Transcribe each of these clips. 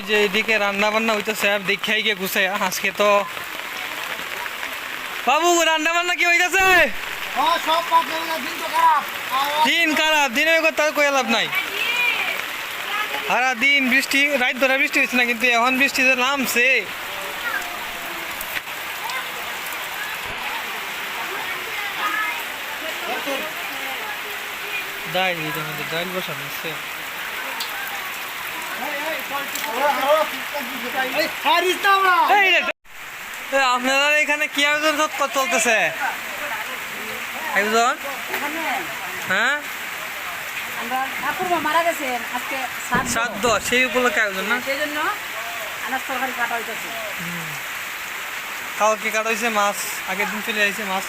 ওই যে এদিকে রান্না বান্না হইতেছে আর দেখাই গিয়ে ঘুষে আজকে তো বাবু রান্না বান্না কি হইতেছে? দিন খারাপ। দিনের কথা কয়ে লাভ নাই। সারা দিন বৃষ্টি রাত ধরে বৃষ্টি হচ্ছে না কিন্তু এখন বৃষ্টি যে নামছে। ডাইল এটার মধ্যে ডাইল বসানো আছে এই হারিস না আমরা এই রে, এ, আপনারা এখানে কি আয়োজন চল- চলতেছে? এখানে হ্যাঁ? শ্রাদ্ধ। সেই উপলক্ষে আয়োজন না? জন্য আনাজ কাটা হয়েছে মাছ, আগের দিন চলে আসছে মাছ।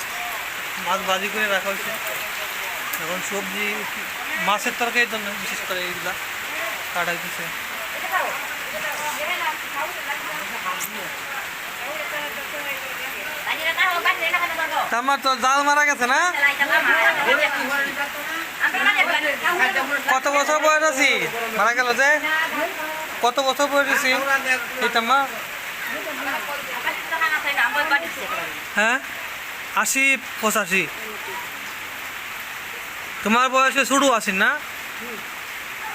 মাছ ভাজি করে রাখা হয়েছে। এখন সবজি, মাছের তরকারির জন্য বিশেষ করে এইগুলা কাটা হইতেছে। আমার তো জাল মারা গেছে না? কত বছর বয়স আছি? মারা গেল যে? কত বছর বয়স আছি? হ্যাঁ? আশি, পঁচাশি। তোমার বয়সে শুরু আছি না?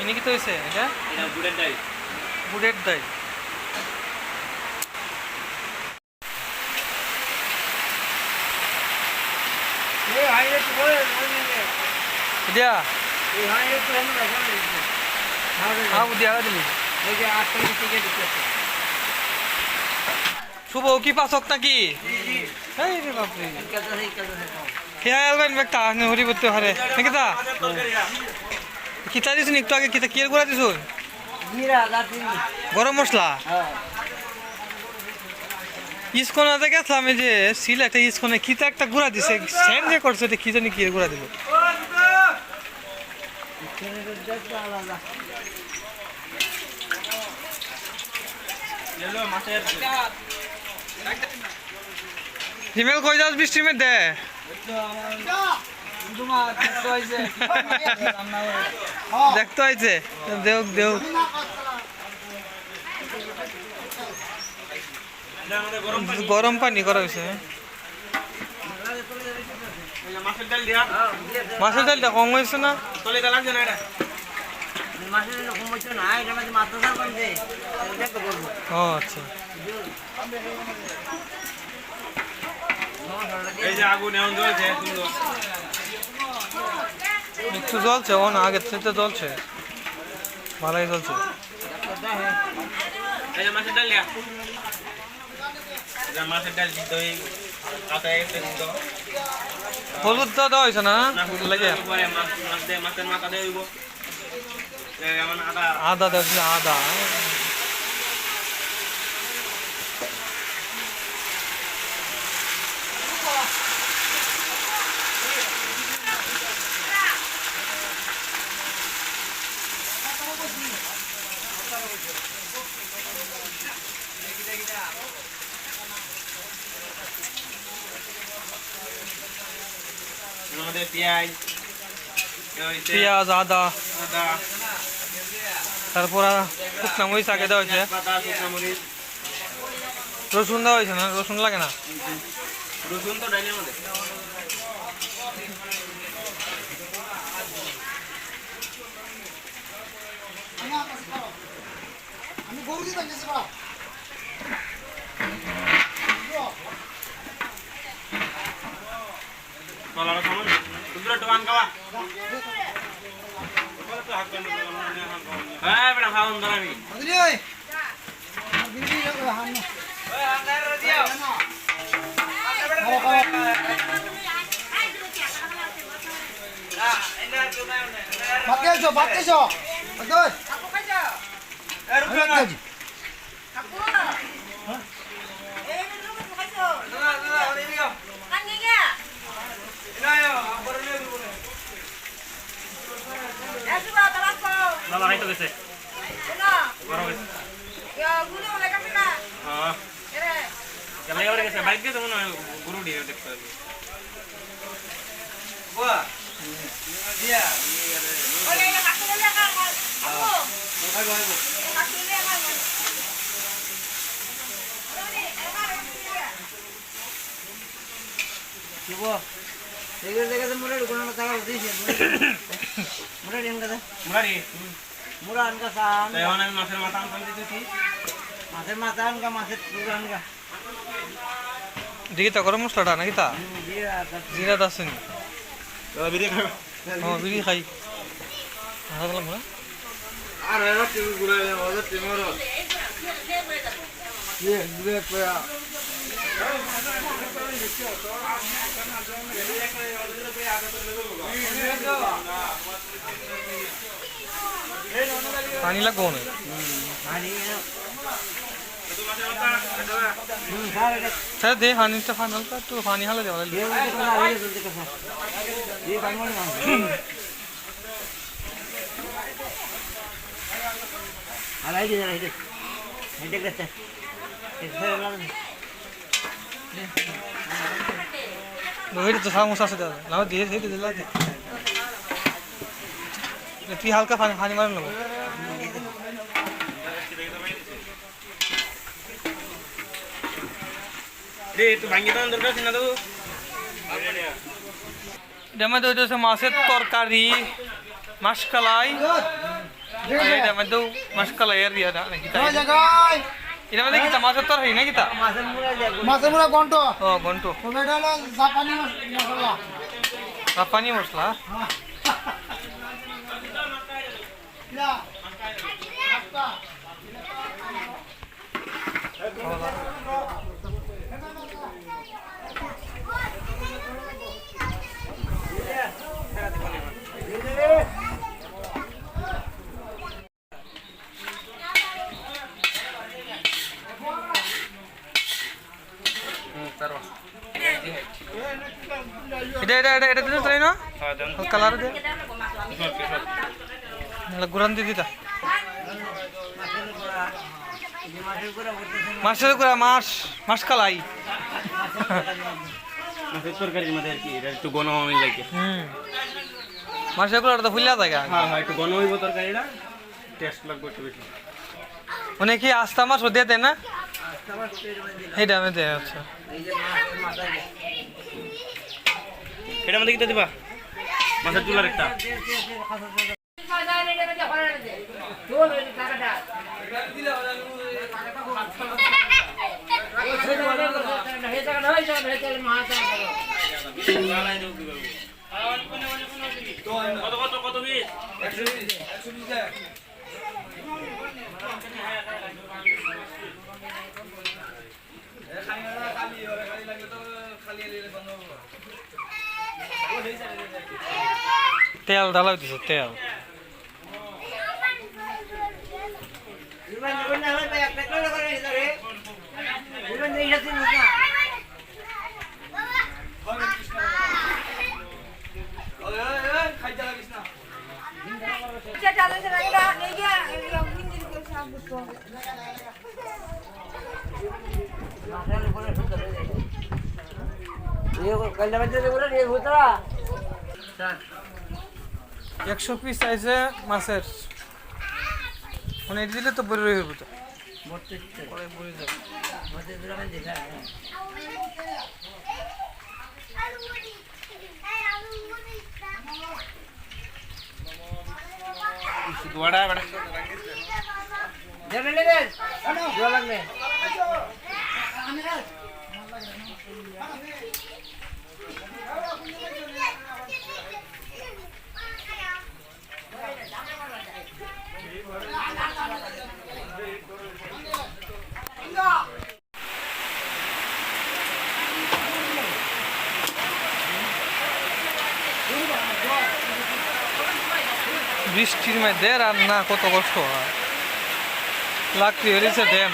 এনে কি তো হয়েছে এটা বুটের ডাই এই হাইরে তো বলে দিয়া হ্যাঁ শুভ কি পাচক নাকি? এই রে বাপরে। খেয়া আলবেন একটা আপনি হরি করতে পারে নাকি তা? কিতা দিছুন একটু আগে? কিতা কিয়ের গুঁড়া দিছুন? গরম মশলা? হ্যাঁ। ইস্কনাতে গেছিলাম এই যে সিলেটে ইস্কনে কিতা একটা গুঁড়া দিছে সেন যে করছে এটা কি জানি কি গুঁড়া দিল? হিমেল কই যাস বৃষ্টির মধ্যে? দেখতে হয়েছে? দেওক দেওক গরম পানি করা হয়েছে দিয়া মাছের ডালটা কম হয়েছে না? আচ্ছা। এই যে আগুন এমন জ্বলছে সুন্দর একটু জ্বলছে ও না আগের থেকে জ্বলছে ভালোই জ্বলছে এই যে মাছের ডাল দিয়া এই যে মাছের ডাল আগের থেকে চলছে একটু চলছে হলুদ তো দেওয়া হয়েছে না? না লাগে। আদা। দেওয়া আদা। পেঁয়াজ পেঁয়াজ আদা আদা তারপর শুকনা মরিচ আগে দেওয়া হয়েছে রসুন দেওয়া হয়েছে না রসুন লাগে না রসুন তো ডাইলের মধ্যে তলার সামান দুপুরে একটু পান খাওয়া হ্যাঁ বেটা খাওয়ান ধর আমি বুঝলি ওই বিড়ি হান্ন বাবা খাইতে গেছে। বড় গেছে হ্যাঁ। কেমন এবারে গেছে। বাইক গেছে মনে হয় গরু দিয়ে দেখতে হবে তাই এখন আমি মাছের মাথা আনতে দিতেছি মাছের মাথা আনকা মাছের আনকা দেখি তা গরম মশলাটা নাকি তা? জিরা দাসেন দাদা বিরিয়ে খাবে? হ্যাঁ বিড়ি খাই। হারালাম না। আর এবার টিভি ঘুরে ওদের টিমের পয়া পানি লাগবো না পানি হুম সারে দে স্যার দে পানিটা খান হালকা একটু পানি হালে দেওয়া দিয়ে কথা আইলে জলদি দিয়ে মনে ওইটা তো সামোসা আছে দাদা লাও দিয়ে দিয়ে দিলা দে তুই হালকা পানি পানি মারেন নেব রে একটু ভাঙ্গি দেওয়ার দরকার আছে না তো এটার মধ্যে হইতেছে মাছের তরকারি মাসকালাই এটার মধ্যেও মাসকালাই আর ইয়া নাকি তা এটার মানে কি তা মাছের তরকারি নাকি তা মাছের মুড়া দিয়ে মাছের মুড়া গন্ট ও গন্ট টমেটো হলো জাপানি মশলা। জাপানি মশলা? এটা এটা এটা এটা তাই না? হ্যাঁ কালার দে সব সব নাহলে গুরান দিয়ে দিতা। মাছের গুঁড়া এই যে মাছের গুঁড়া করতেছে মাছের গুড়া মাছ মাছ কালাই। মাছের তরকারির মধ্যে আর কি এটা একটু ঘন হইল লাগে। হুম। মাছের গুড়াটা তো ফুলিয়া থাকে হ্যাঁ হ্যাঁ একটু ঘন হইব তরকারিটা টেস্ট লাগবে একটু বেশি। মানে কি আস্তা মাছ দিয়ে দেয় না এইটা আমি দেয় আচ্ছা। এই যে মাছ মাথা দিয়ে এটার মধ্যে কি দিবা মাছের চুলার একটা দিয়ে দিয়ে দিয়ে খাসা দিয়ে কত কত কত পিস তেল ঢালাই দিছে তেল ইমান জীবন না হয় ভাই একটা করে করে ধরে ইমান দেই যাচ্ছে না মাথার উপরে সুন্দর হয়ে যায় ये कल बच्चे से बोला ये भूतरा सर একশো পিস আছে মাছের মানে এটা দিলে তো বড় হয়ে তো জল লাগবে বৃষ্টির মধ্যে রান্না কত কষ্ট হয়। লাগতে হয়েছে ড্যাম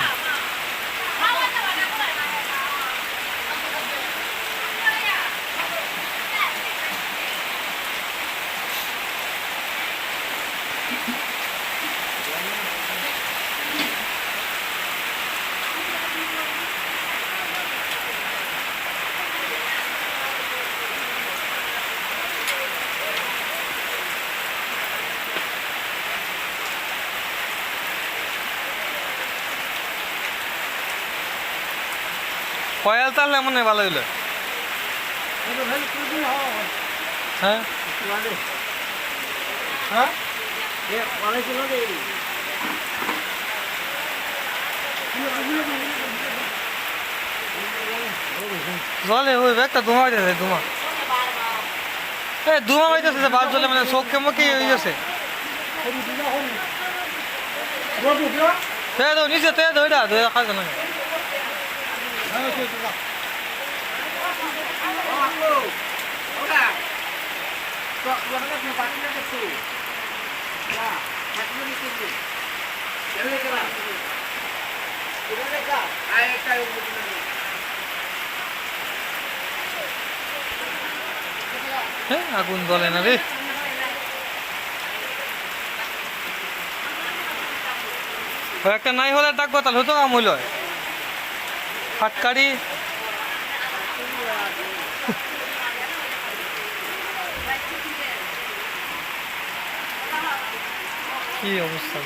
কয়াল তাহলে মনে হয় ভালো হইল? এটা ভাই কুদিন হওয়া হ্যাঁ। ওয়ালে হ্যাঁ? এ ওয়ালে ছিল রে জলে ওই একটা ধোঁয়া হইতেছে ধোঁয়া। এ ধোঁয়া হইতেছে যে বাস জলে মানে চোখ কেমকি হয়ে গেছে রোড উঠল তে দাও নিচে তে দাও এটা ধরে রাখা জানা হ্যাঁ ঠিক আছে ওরা তো ওরা তো বাকি না আগুন জ্বলে না রে। একটা নাই হলে ডাকবো তাহলে হতো কাম হইল ফাটকারি কি অবস্থা